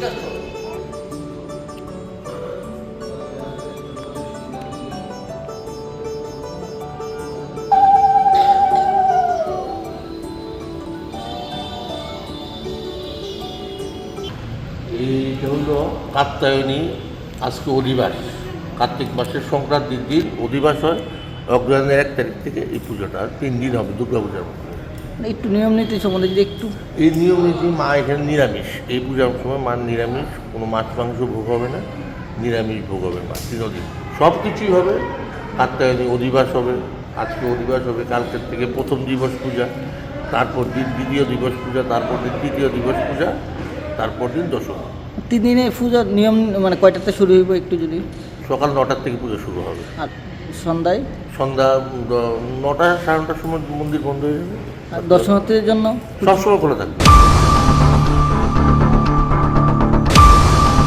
এইটা হলো কাত্তায়নী আজকে অধিবাস। কার্তিক মাসের সংক্রান্তির দিন অধিবাস হয়, অগ্রহায়ণের এক তারিখ থেকে এই পুজোটা, তিন দিন হবে, দুর্গাপূজার মধ্যে। একটু নিয়ম নীতি সম্বন্ধে যদি একটু এই নিয়ম নীতি মা এখানে নিরামিষ। এই পূজার সময় মা নিরামিষ কোনো মাছ মাংস ভোগ হবে না নিরামিষ ভোগ হবে মা তিনদিন। সব কিছুই হবে কাত্তায়নী অধিবাস হবে আজকে অধিবাস হবে কালকের থেকে প্রথম দিবস পূজা তারপর দিন দ্বিতীয় দিবস পূজা তারপর দিন তৃতীয় দিবস পূজা তারপর দিন দশম। তিন দিনে পূজার নিয়ম মানে কয়টাতে শুরু হইব একটু যদি? সকাল নটার থেকে পুজো শুরু হবে। আর সন্ধ্যায়? সন্ধ্যা নটা সাড়ে নটার সময় মন্দির বন্ধ হয়ে যাবে। দর্শনার্থীদের জন্য সবসময় খোলা থাকবে।